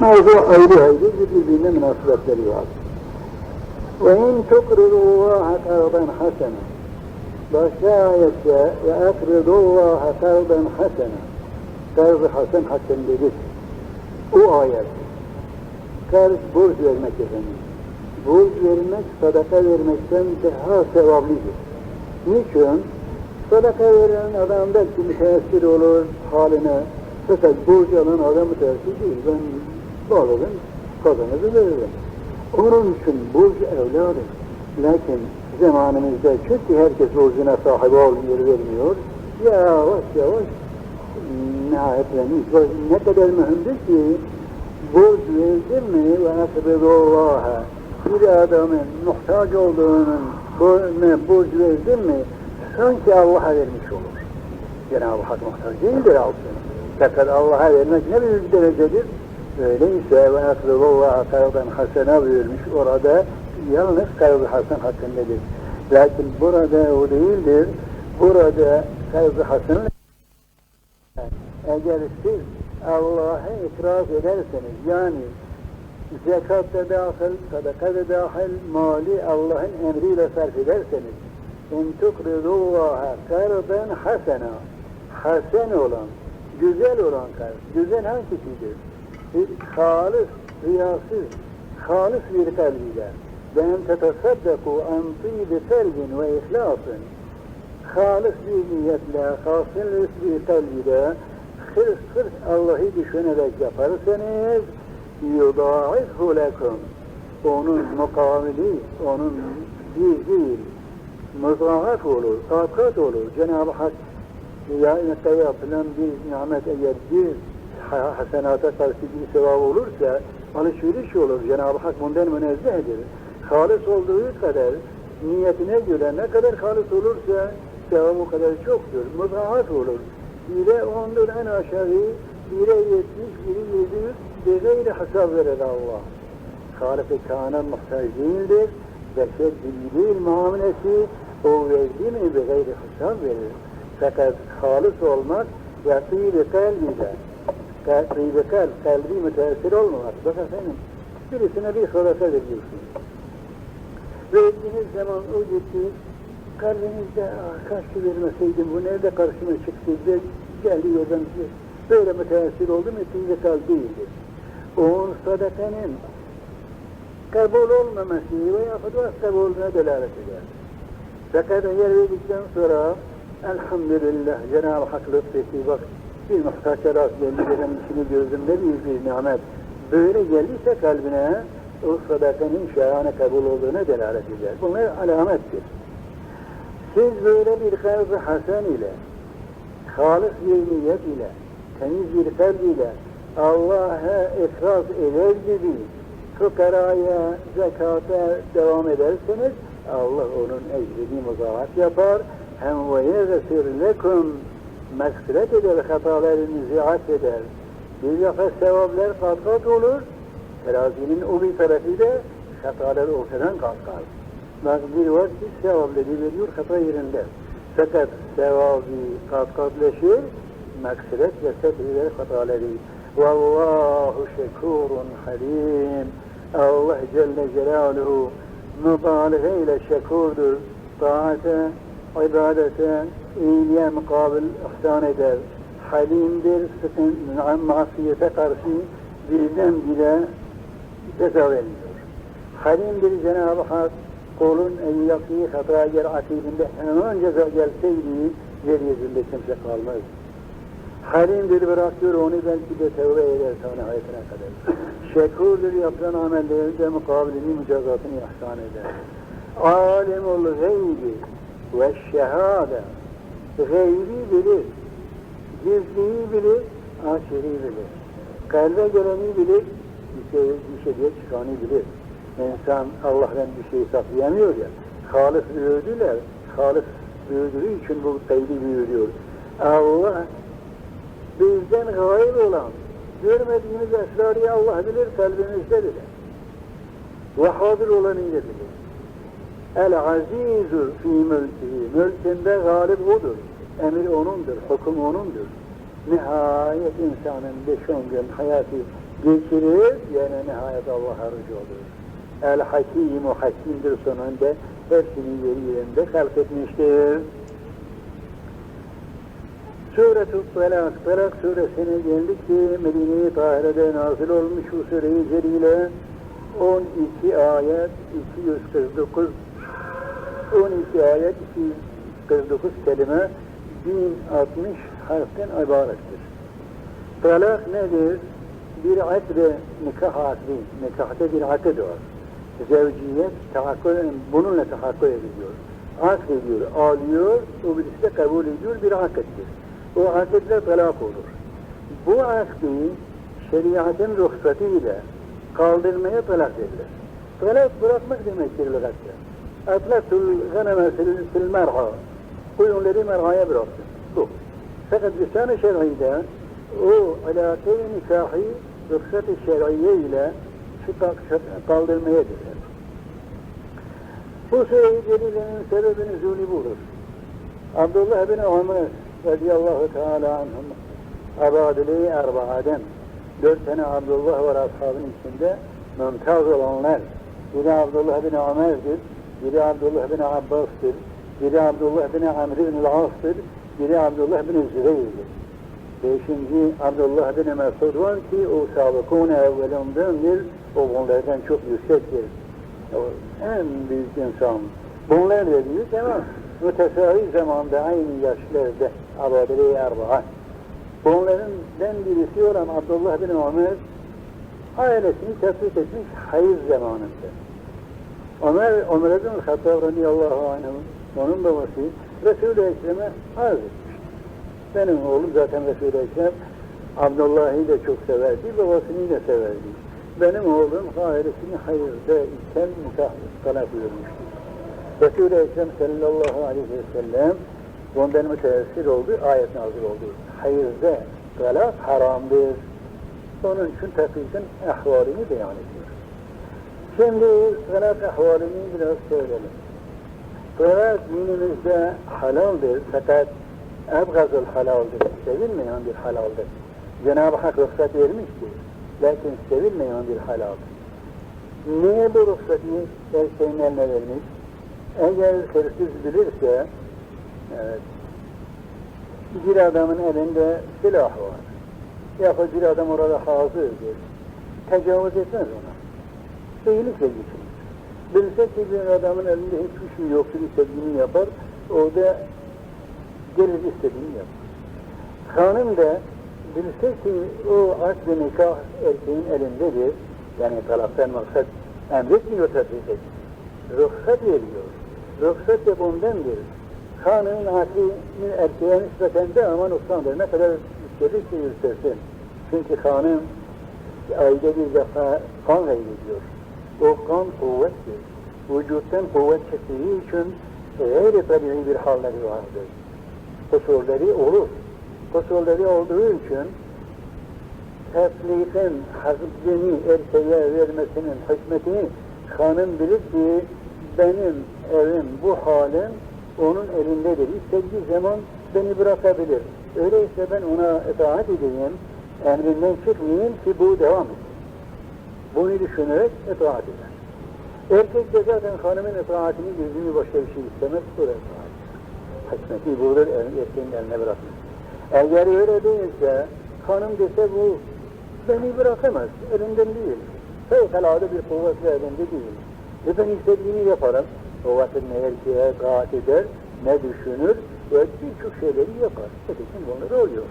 Mevzu ayrı ayrı birbirine münasebetleri var. Ve in tukridullaha kardan hasena. Başka ayette ve akridullaha kardan hasena. Kardı hasen hasenlidir. O ayet. Karz borç vermek efendim. Borç vermek sadaka vermekten daha sevaplıdır. Niçin? Sadaka veren adam belki müteessir olur haline. Fakat borç alan adam müteessir değil. Ben bağladım, kazanırım veririm. Onun için borç evladır. Lakin zamanımızda çünkü herkes borcuna sahip olmuyor, vermiyor. Yavaş yavaş nihayetleniyor. Ne kadar mühimdir ki borç verdin mi ve akridullaha bir adamın muhtaç olduğunun borç verdin mi sanki Allah'a vermiş olur. Cenab-ı Hak muhtaç değildir altın. Fakat Allah'a vermek ne büyük derecedir? Öyleyse ve akridullaha kardan hasena buyurmuş. Orada yalnız kardı hasen hakkındadır. Lakin burada o değildir. Burada kardı hasen eğer siz Allah'a itiraz ederseniz yani zekat da dahil, sadaka da dahil, mali Allah'ın emriyle sarf ederseniz in tukridullaha kardan hasena hasen olan, güzel olan kar, güzel hangisidir? Halis, riyasız, halis bir kalbiyle. Ben tetesaddaku an tibi kalbin ve ihlasın halis bir niyetle, hasıl bir kalbiyle hırs hırs Allah'ı düşünerek yaparsanız yudaifhu lekum. Onun mukavili, onun bir değil. Mızrahat olur, takat olur. Cenab-ı Hak yani yapılan bir nimet eğer bir hasenata karşı bir sevap olursa alışveriş olur. Cenab-ı Hak bundan münezzehdir. Halis olduğu kadar niyetine göre ne kadar halis olursa sevap o kadar çoktur. Mızrahat olur. Bire ondur en aşağı, bire yetmiş, biri yedi yüz, bir gayri hesap verir Allah. Halik-i Kaan'a muhtaç değildir. Beşer değil muamelesi, o verdi mi bir gayri hesap verir. Fakat halis olmak ve tîbi kalbiyle, tîbi kalb, kalbi müteessir olmamak. Bak efendim, birisine bir sadaka veriyorsun. Verdiğiniz zaman o gitti, kalbinizde ah, kaçtı vermeseydim bu nerede karşıma çıktı de geldi yoldan böyle müteessir oldu mu tîbi kalb değildir. O sadakanın kabul olmaması veya fıtrat kabulüne delalet eder. Fakat eğer verdikten sonra elhamdülillah Cenab-ı Hak lütfetti bak bir muhtaça rast geldi benim işini gözümde büyük bir nimet. Böyle geldiyse kalbine o sadakanın şahane kabul olduğuna delalet eder. Bunlar alamettir. Siz böyle bir kalb hasen ile, halis bir niyet ile, temiz bir kalb ile Allah'a ikraz eder gibi fukaraya, zekata devam ederseniz Allah onun ecrini muzahat yapar. Hem ve yegfir lekum mağfiret eder, hatalarınızı affeder. Bir defa sevaplar kat kat olur. Terazinin o bir tarafı da hatalar ortadan kalkar. Bak bir var ki sevapları veriyor hata yerinde. Fakat sevabı kat katlaşır, mağfiret ve setriler hataları. Vallahu şekurun halim. Allah Celle Celaluhu mübaliğe ile şekurdur. Taate, ibadete, iyiliğe mukabil ihsan eder. Halimdir, sıkın, masiyete karşı birden bile ceza vermiyor. Halimdir Cenab-ı Hak kulun en yaptığı hata yer akibinde hemen ceza gelseydi yeryüzünde kimse kalmaz. Halimdir bırakıyor onu belki de tevbe eder sonra hayatına kadar. Şekurdur yapılan amellerin de mukabilini mücazatını ihsan eder. Alimul gaybi ve şehade gaybi bilir, gizliyi bilir, açığı bilir. Kalbe geleni bilir, bir şey, bir şey diye çıkanı bilir. İnsan Allah'tan bir şey saklayamıyor ya. Halis büyüdüler, halis büyüdüğü için bu kaydı büyüdüyor. Allah bizden gayb olan, görmediğimiz esrarı Allah bilir, kalbimizde bilir. Ve hadir olanı bilir. El azizu fi mülkihi, mülkünde galip odur. Emir onundur, hüküm onundur. nihayet insanın 5-10 gün hayatı geçirir, yani nihayet Allah'a rücu olur. El Hakim-u Hakim'dir sonunda hepsini yeri yerinde halk etmiştir. Sure-i Talak, Talak suresine geldik ki Medine-i Tahire'de nazil olmuş bu sure-i celile 12 ayet 249 12 ayet 249 kelime 1060 harften ibarettir. Talak nedir? Bir akde nikah akdi, nikahta bir akd var. Zevciyet tahakkuk, bununla tahakkuk ediliyor. Akd ediyor, alıyor, o birisi de kabul ediyor, bir akittir. O akidle talak olur. Bu akdi şeriatın ruhsatıyla kaldırmaya talak edilir. Talak bırakmak demektir lügatte. Atlatul ganeme fil merha. Koyunları merhaya bıraktım. Bu. Fakat lisan-ı şer'ide o alakalı nikahı ruhsat-ı şer'iye ile kaldırmaya diler. Bu sure-i celilenin sebebi nüzulü budur. Abdullah bin Ömer radıyallahu teala anhum abadili erba'aden dört tane Abdullah var ashabın içinde mümtaz olanlar. Biri Abdullah bin Ömer'dir, biri Abdullah bin Abbas'tır, biri Abdullah bin Amr bin As'tır, biri Abdullah bin Zübeyir'dir. Beşinci Abdullah bin Mesud var ki o sabıkun evvelundandır, o bunlardan çok yüksektir. O en büyük insan. Bunlar da büyük ama mütesavi zamanda aynı yaşlarda abadeli erba'a. Bunlardan birisi olan Abdullah bin Ömer ailesini tefrik etmiş hayız zamanında. Ömer, Ömer bin Hattab radıyallahu anh onun babası Resul-i Ekrem'e arz etmiş. Benim oğlum zaten Resul-i Ekrem Abdullah'ı da çok severdi, babasını da severdi. Benim oğlum ailesini hayırda iken talak vermişti. Resul-i Ekrem sallallahu aleyhi ve sellem bundan müteessir oldu, ayet nazil oldu. Hayırda talak haramdır. Onun için takikin ahvalini beyan ediyor. Şimdi talak ahvalini biraz söyleyelim. Talak dinimizde halaldir fakat ebgazul halaldir, sevilmeyen bir halaldir. Cenab-ı Hak ruhsat vermiştir. Lakin sevilmeyen bir halaldir. Niye bu ruhsatı erkeğin eline vermiş? Eğer hırsız bilirse, evet, bir adamın elinde silah var. Yahut bir adam orada hazırdır. Tecavüz etmez ona. Beylikle geçirir. Bilse ki bir adamın elinde hiçbir şey yoktur, istediğini yapar. Orada gelir istediğini yapar. Hanım da bilse ki o akd nikah erkeğin elindedir. Yani talaktan maksat emretmiyor tabii. Ruhsat veriyor. Ruhsat da bundandır. Hanımın aklinin erkeğe nispeten de ama noksandır. Ne kadar istedirse yükselsin. Çünkü hanım ayda bir defa kan kaybediyor. O kan kuvvettir. Vücuttan kuvvet çektiği için gayri tabii bir halleri vardır. Kusurları olur. Kusurları olduğu için tefliğin hakkını erkeğe vermesinin hikmetini hanım bilir ki benim evim bu halim onun elindedir. İstediği zaman beni bırakabilir. Öyleyse ben ona itaat edeyim, emrinden çıkmayayım ki bu devam etsin. Bunu düşünerek itaat eder. Erkek de zaten hanımın itaatini gözünü başka bir şey istemez, bu da itaat. Hikmeti budur, erkeğin eline bırakmış. Eğer öyle değilse, hanım dese bu beni bırakamaz, elinden değil. Fevkalade bir kuvvetle elinde değil. E ben istediğini yaparım. O vakit ne erkeğe taat eder, ne düşünür ve birçok şeyleri yapar. Ötekin bunları oluyor.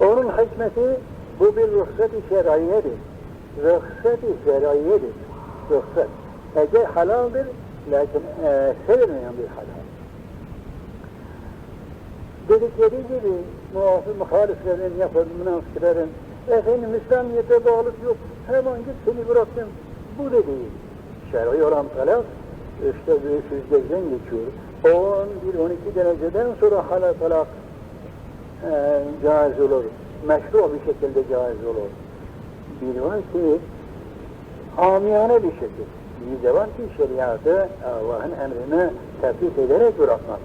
Onun hikmeti bu bir ruhsat-ı şer'iyedir. Ruhsat-ı şer'iyedir. Ruhsat. Ece halaldir, lakin e, sevilmeyen bir halal. Dedikleri gibi muhafız muhaliflerin yapıp münafıkların efendim İslamiyet'e bağlılık yok, hemen git seni bıraktım. Bu da değil. Şer'i olan talak işte bir süzgecden geçiyor. 11-12 dereceden sonra hala talak e, caiz olur. Meşru bir şekilde caiz olur. Bir var ki amiyane bir şekilde. Bir de var ki şeriatı Allah'ın emrine tepkik ederek bırakmak.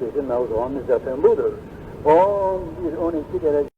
Bizim mevzuamız zaten budur. 11-12 derece